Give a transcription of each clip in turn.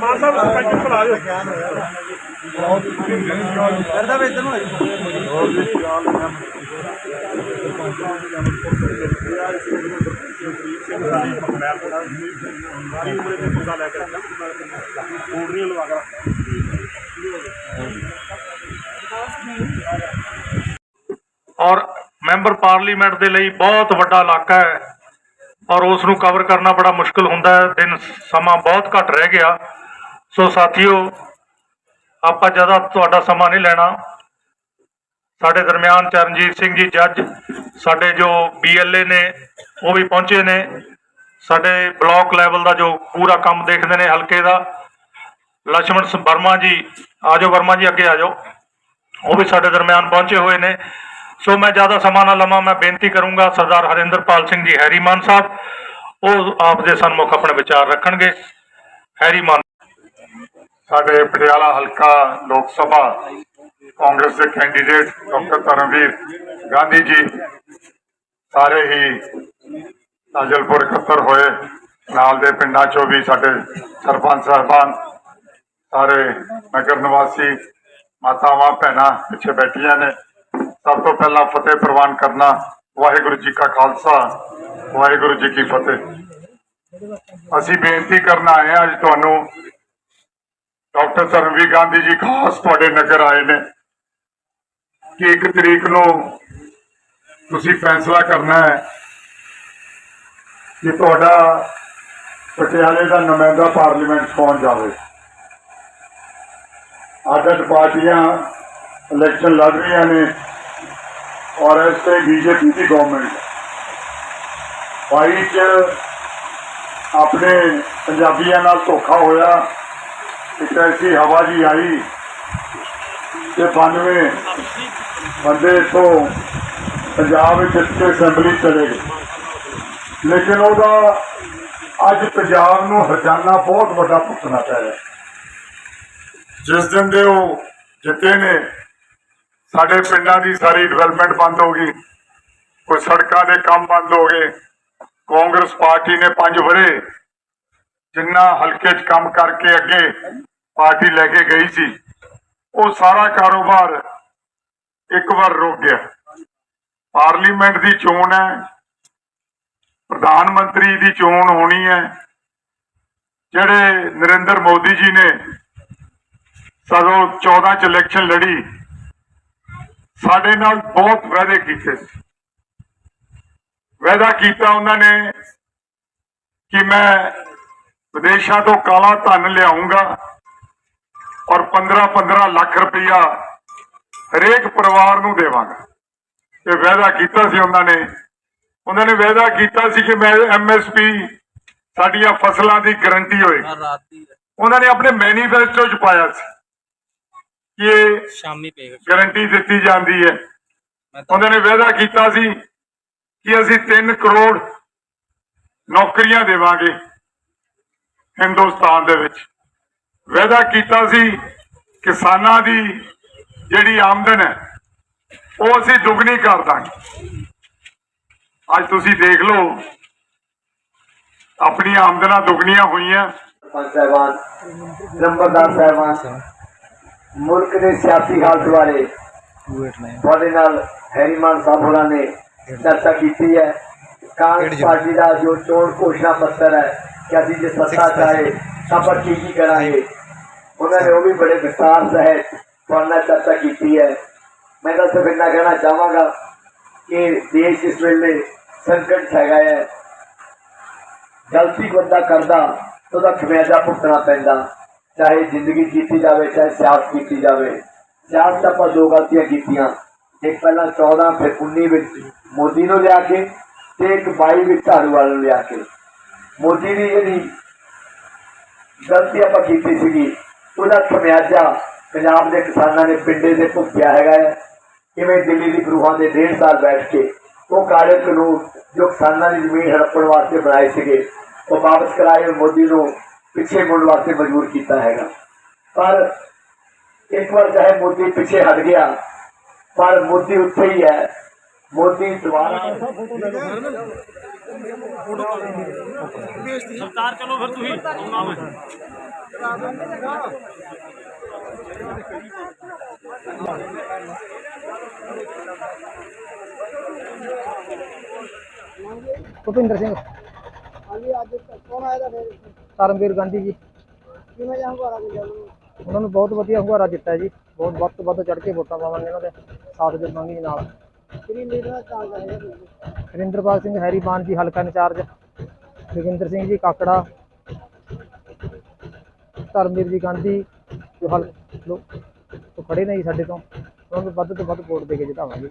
ਮਾਨ ਸਾਹਿਬ ਸਰਪੰਚ ਬੁਲਾ ਦਿਓ ਕਰਦਾ ਵੇ ਇਧਰ ਨੂੰ ਸਾਰੀ ਉਮਰ ਦੇ ਪੱਗਾ ਲੈ ਕੇ ਰੱਖਿਆ ਕੋਡ ਨਹੀਂ ਲਵਾ ਕੇ ਔਰ ਮੈਂਬਰ ਪਾਰਲੀਮੈਂਟ ਦੇ ਲਈ ਬਹੁਤ ਵੱਡਾ ਇਲਾਕਾ ਹੈ। ਔਰ ਉਸ ਨੂੰ ਕਵਰ ਕਰਨਾ ਬੜਾ ਮੁਸ਼ਕਲ ਹੁੰਦਾ ਹੈ। ਦਿਨ ਸਮਾਂ ਬਹੁਤ ਘੱਟ ਰਹਿ ਗਿਆ। ਸੋ ਸਾਥੀਓ, ਆਪਾਂ ਜ਼ਿਆਦਾ ਤੁਹਾਡਾ ਸਮਾਂ ਨਹੀਂ ਲੈਣਾ। ਸਾਡੇ ਦਰਮਿਆਨ ਚਰਨਜੀਤ ਸਿੰਘ ਜੀ ਜੱਜ, ਸਾਡੇ ਜੋ ਬੀਐਲਏ ਨੇ, ਉਹ ਵੀ ਪਹੁੰਚੇ ਨੇ। ਸਾਡੇ ਬਲਾਕ ਲੈਵਲ ਦਾ ਜੋ ਪੂਰਾ ਕੰਮ ਦੇਖਦੇ ਨੇ ਹਲਕੇ ਦਾ ਲక్ష్మణ ਵਰਮਾ ਜੀ ਆਜੋ ਵਰਮਾ ਜੀ, ਅੱਗੇ ਆਜੋ ਉਹ ਵੀ ਸਾਡੇ ਦਰਮਿਆਨ ਪਹੁੰਚੇ ਹੋਏ ਨੇ। ਸੋ ਮੈਂ ਜ਼ਿਆਦਾ ਸਮਾਂ ਨਾ ਲਵਾਂ, ਮੈਂ ਬੇਨਤੀ ਕਰੂੰਗਾ ਸਰਦਾਰ ਹਰਿੰਦਰਪਾਲ ਸਿੰਘ ਜੀ, ਹੈਰੀਮਾਨ ਸਾਹਿਬ, ਉਹ ਆਪ ਦੇ ਸਨਮੁਖ ਆਪਣੇ ਵਿਚਾਰ ਰੱਖਣਗੇ। ਹੈਰੀਮਾਨ ਸਾਡੇ ਪਟਿਆਲਾ ਹਲਕਾ ਲੋਕ ਸਭਾ ਕਾਂਗਰਸ ਦੇ ਕੈਂਡੀਡੇਟ ਡਾਕਟਰ ਧਰਮਵੀਰ ਗਾਂਧੀ ਜੀ ਸਾਰੇ ਹੀ ਅਜਲਪੁਰ ਇਕੱਤਰ ਹੋਏ, ਨਾਲ ਦੇ ਪਿੰਡਾਂ ਚੋਂ ਵੀ ਸਾਡੇ ਸਰਪੰਚ ਸਾਹਿਬਾਨ, ਸਾਰੇ ਨਗਰ ਨਿਵਾਸੀ, ਮਾਤਾਵਾਂ, ਭੈਣਾਂ ਪਿੱਛੇ ਬੈਠੀਆਂ ਨੇ। ਸਭ ਤੋਂ ਪਹਿਲਾਂ ਫਤਿਹ ਪ੍ਰਵਾਨ ਕਰਨਾ, ਵਾਹਿਗੁਰੂ ਜੀ ਕਾ ਖਾਲਸਾ, ਵਾਹਿਗੁਰੂ ਜੀ ਕੀ ਫਤਿਹ। ਅਸੀਂ ਬੇਨਤੀ ਕਰਨ ਆਏ ਹਾਂ ਅੱਜ ਤੁਹਾਨੂੰ, ਡਾਕਟਰ ਧਰਮਵੀਰ ਗਾਂਧੀ ਜੀ ਖਾਸ ਤੁਹਾਡੇ ਨਗਰ ਆਏ ਨੇ ਕਿ ਇੱਕ ਤਰੀਕ ਨੂੰ ਤੁਸੀਂ ਫੈਸਲਾ ਕਰਨਾ ਹੈ ਕਿ ਤੁਹਾਡਾ ਪਟਿਆਲੇ ਦਾ ਨੁਮਾਇੰਦਾ ਪਾਰਲੀਮੈਂਟ ਕੌਣ ਜਾਵੇ। ਆਦਤ ਪਾਰਟੀਆਂ ਇਲੈਕਸ਼ਨ ਲੜ ਰਹੀਆਂ ਨੇ। ਔਰ ਇਸ ਤੇ ਬੀਜੇਪੀ ਦੀ ਗਵਰਨਮੈਂਟ ਭਾਈ ਚ ਆਪਣੇ ਪੰਜਾਬੀਆਂ ਨਾਲ ਧੋਖਾ ਹੋਇਆ, ਇੱਕ ਐਸੀ ਹਵਾ ਜੀ ਆਈ ਤੇ 92 ਬੰਦੇ ਇੱਥੋਂ ਪੰਜਾਬ ਵਿੱਚ ਇੱਥੇ ਅਸੈਂਬਲੀ ਚਲੇ ਗਏ। ਲੇਕਿਨ ਉਹਦਾ ਅੱਜ ਪੰਜਾਬ ਨੂੰ ਹਰਜਾਨਾ ਬਹੁਤ ਵੱਡਾ ਭੁਗਤਣਾ ਪੈ ਰਿਹਾ। ਜਿਸ ਦਿਨ ਦੇ ਉਹ ਜਿੱਤੇ ਨੇ ਸਾਡੇ ਪਿੰਡਾਂ ਦੀ ਸਾਰੀ ਡਿਵੈਲਪਮੈਂਟ ਬੰਦ ਹੋ ਗਈ। ਕੋਈ ਸੜਕਾਂ ਦੇ ਕੰਮ ਬੰਦ ਹੋ ਗਏ। ਕਾਂਗਰਸ ਪਾਰਟੀ ਨੇ ਪੰਜ ਵਰੇ ਜਿੰਨਾ ਹਲਕੇ 'ਚ ਕੰਮ ਕਰਕੇ ਅੱਗੇ ਪਾਰਟੀ ਲੈ ਕੇ ਗਈ ਸੀ, ਉਹ ਸਾਰਾ ਕਾਰੋਬਾਰ ਇੱਕ ਵਾਰ ਰੁਕ ਗਿਆ। ਪਾਰਲੀਮੈਂਟ ਦੀ ਚੋਣ ਹੈ, ਪ੍ਰਧਾਨ ਮੰਤਰੀ ਦੀ ਚੋਣ ਹੋਣੀ ਹੈ, ਜਿਹੜੇ ਨਰਿੰਦਰ ਮੋਦੀ ਜੀ ਨੇ ਸਦੋਂ 14 ਚ ਇਲੈਕਸ਼ਨ ਲੜੀ। ਸਾਡੇ ਨਾਲ ਬਹੁਤ ਵਾਅਦੇ ਕੀਤੇ ਸੀ। ਵਾਅਦਾ ਕੀਤਾ ਉਹਨਾਂ ਨੇ ਕਿ ਮੈਂ ਵਿਦੇਸ਼ਾਂ ਤੋਂ ਕਾਲਾ ਧਨ ਲਿਆਉਂਗਾ ਔਰ 15-15 ਲੱਖ ਰੁਪਇਆ ਹਰੇਕ ਪਰਿਵਾਰ ਨੂੰ ਦੇਵਾਂਗਾ। ਇਹ ਵਾਅਦਾ ਕੀਤਾ ਸੀ ਉਹਨਾਂ ਨੇ। ਉਹਨਾਂ ਨੇ ਵਾਅਦਾ ਕੀਤਾ ਸੀ ਕਿ ਮੈਂ ਐਮਐਸਪੀ ਸਾਡੀਆਂ ਫਸਲਾਂ ਦੀ ਗਾਰੰਟੀ ਹੋਏ ਉਹਨਾਂ ਨੇ ਆਪਣੇ ਮੈਨੀਫੈਸਟੋ ਚ ਪਾਇਆ ਸੀ। ਕਿ ਇਹ ਸ਼ਾਮੀ ਪਏਗਾ ਗਾਰੰਟੀ ਦਿੱਤੀ ਜਾਂਦੀ ਹੈ। ਉਹਨਾਂ ਨੇ ਵਾਅਦਾ ਕੀਤਾ ਸੀ ਕਿ ਅਸੀਂ 3 ਕਰੋੜ ਨੌਕਰੀਆਂ ਦੇਵਾਂਗੇ ਹਿੰਦੁਸਤਾਨ ਦੇ ਵਿੱਚ। ਵਾਅਦਾ ਕੀਤਾ ਸੀ ਕਿਸਾਨਾਂ ਦੀ ਜਿਹੜੀ ਆਮਦਨ ਹੈ ਉਹ ਅਸੀਂ ਦੁੱਗਣੀ ਕਰ ਦਾਂਗੇ। ਅੱਜ ਤੁਸੀਂ ਦੇਖ ਲਓ ਆਪਣੀਆਂ ਆਮਦਨਾਂ ਦੁੱਗਣੀਆਂ ਹੋਈਆਂ। ਸਰਪੰਚ ਸਾਹਿਬਾਨ ਨੰਬਰਦਾਰ ਸਾਹਿਬਾਨ ਮੁਲਕ ਦੇ ਸਿਆਸੀ ਹਾਲਤ ਬਾਰੇ ਤੁਹਾਡੇ ਨਾਲ ਹੈਰੀਮਾਨ ਸਾਹਿਬ ਹੋਰਾਂ ਨੇ ਚਰਚਾ ਕੀਤੀ ਹੈ। ਕਾਂਗਰਸ ਪਾਰਟੀ ਦਾ ਜੋ ਚੋਣ ਘੋਸ਼ਣਾ ਪੱਤਰ ਹੈ ਕਿ ਅਸੀਂ ਜੇ ਸੱਤਾ ਚਾਹੇ ਤਾਂ ਆਪਾਂ ਕੀ ਕੀ ਕਰਾਂਗੇ? ਉਹਨਾਂ ਨੇ ਉਹ ਵੀ ਬੜੇ ਵਿਸਤਾਰ ਸਹਿਤ ਤੁਹਾਡੇ ਚਰਚਾ ਕੀਤੀ ਹੈ। ਮੈਂ ਤਾਂ ਸਿਰਫ ਇੰਨਾ ਕਹਿਣਾ ਚਾਹਾਂਗਾ ਕਿ ਦੇਸ਼ ਇਸ ਵੇਲੇ ਸੰਕਟ ਹੈਗਾ ਹੈ। ਗਲਤੀ ਬੰਦਾ ਕਰਦਾ ਉਹਦਾ ਖਮਿਆਜਾ ਭੁਗਤਣਾ ਪੈਂਦਾ। ਚਾਹੇ ਜ਼ਿੰਦਗੀ ਕੀਤੀ ਜਾਵੇ, ਚਾਹੇ ਸਿਆਸਤ ਕੀਤੀ ਜਾਵੇ। ਸਿਆਸਤ ਆਪਾਂ ਦੋ ਗਲਤੀਆਂ ਕੀਤੀਆਂ। ਇੱਕ ਪਹਿਲਾਂ 14 ਫਿਰ 19 ਵਿੱਚ ਮੋਦੀ ਨੂੰ ਲਿਆ ਕੇ ਤੇ ਇੱਕ 22 ਵਿੱਚ ਝਾੜੂ ਨੂੰ ਲਿਆ ਕੇ। ਮੋਦੀ ਦੀ ਜਿਹੜੀ ਗਲਤੀ ਆਪਾਂ ਕੀਤੀ ਸੀਗੀ, ਉਹਦਾ ਖਮਿਆਜਾ ਪੰਜਾਬ ਦੇ ਕਿਸਾਨਾਂ ਨੇ ਪਿੰਡੇ ਦੇ ਭੁਗਤਿਆ ਹੈਗਾ ਹੈ। ਕਿਵੇਂ ਦਿੱਲੀ ਦੀ ਗਰੂਹਾਂ ਦੇ ਡੇਢ ਸਾਲ ਬੈਠ ਕੇ ਉਹ ਕਾਲੇ ਕਾਨੂੰਨ ਜੋ ਕਿਸਾਨਾਂ ਦੀ ਜ਼ਮੀਨ ਹੜੱਪਣ ਵਾਸਤੇ ਬਣਾਏ ਸੀਗੇ, ਉਹ ਵਾਪਸ ਕਰਾਏ ਮੋਦੀ ਨੂੰ। ਪਿੱਛੇ ਮੁੜਨ ਵਾਸਤੇ ਮਜਬੂਰ ਕੀਤਾ ਹੈਗਾ ਪਰ ਇੱਕ ਵਾਰ ਚਾਹੇ ਮੋਦੀ ਪਿੱਛੇ ਹਟ ਗਿਆ ਪਰ ਮੋਦੀ ਉੱਥੇ ਹੀ ਹੈ ਮੋਦੀ ਦੁਆਰਾ ਸਰਕਾਰ ਚਲੋ ਫਿਰ ਤੁਸੀਂ ਆਉਣਾ ਵਾ ਭੁਪਿੰਦਰ ਸਿੰਘ ਹਾਂਜੀ ਅੱਜ ਕੌਣ ਆਇਆ ਤੁਹਾਡੇ ਧਰਮਵੀਰ ਗਾਂਧੀ ਜੀ। ਕਿਵੇਂ ਜਾਊਗਾ ਉਹਨਾਂ ਨੂੰ ਬਹੁਤ ਵਧੀਆ ਹੁੰਗਾਰਾ ਦਿੱਤਾ ਜੀ। ਬਹੁਤ ਵੱਧ ਤੋਂ ਵੱਧ ਚੜ ਕੇ ਵੋਟਾਂ ਪਾਵਾਂਗੇ ਇਹਨਾਂ ਦੇ ਸਾਥ ਦੇਵਾਂਗੇ ਜੀ ਨਾਲ। ਕਿਹੜੀ ਲੀਡਰ ਦਾ ਚਾਂਸ ਹੈ ਹਰਿੰਦਰਪਾਲ ਸਿੰਘ ਹੈਰੀਬਾਨ ਜੀ ਹਲਕਾ ਇੰਚਾਰਜ ਜੋਗਿੰਦਰ ਸਿੰਘ ਜੀ ਕਾਕੜਾ ਧਰਮਵੀਰ ਜੀ ਗਾਂਧੀ ਜੋ ਹਲ ਉਹ ਖੜੇ ਨੇ ਜੀ ਸਾਡੇ ਤੋਂ। ਉਹਨਾਂ ਨੂੰ ਵੱਧ ਤੋਂ ਵੱਧ ਵੋਟ ਦੇ ਕੇ ਜਿਤਾਵਾਂਗੇ।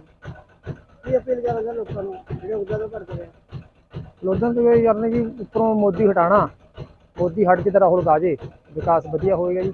ਕੀ ਅਪੀਲ ਕਰਾਂਗੇ ਲੋਕਾਂ ਨੂੰ? ਜਿਹੜੇ ਉਦਾਂ ਤੋਂ ਭਰਦੇ ਨੇ ਲੋਕਾਂ ਤੋਂ ਇਹ ਕਰਨੇ ਜੀ ਉੱਪਰੋਂ ਮੋਦੀ ਹਟਾਣਾ ਮੋਦੀ ਹਟ ਕੇ ਤਾਂ ਰਾਹੁਲ ਗਾਜੇ ਵਿਕਾਸ ਵਧੀਆ ਹੋਏਗਾ ਜੀ।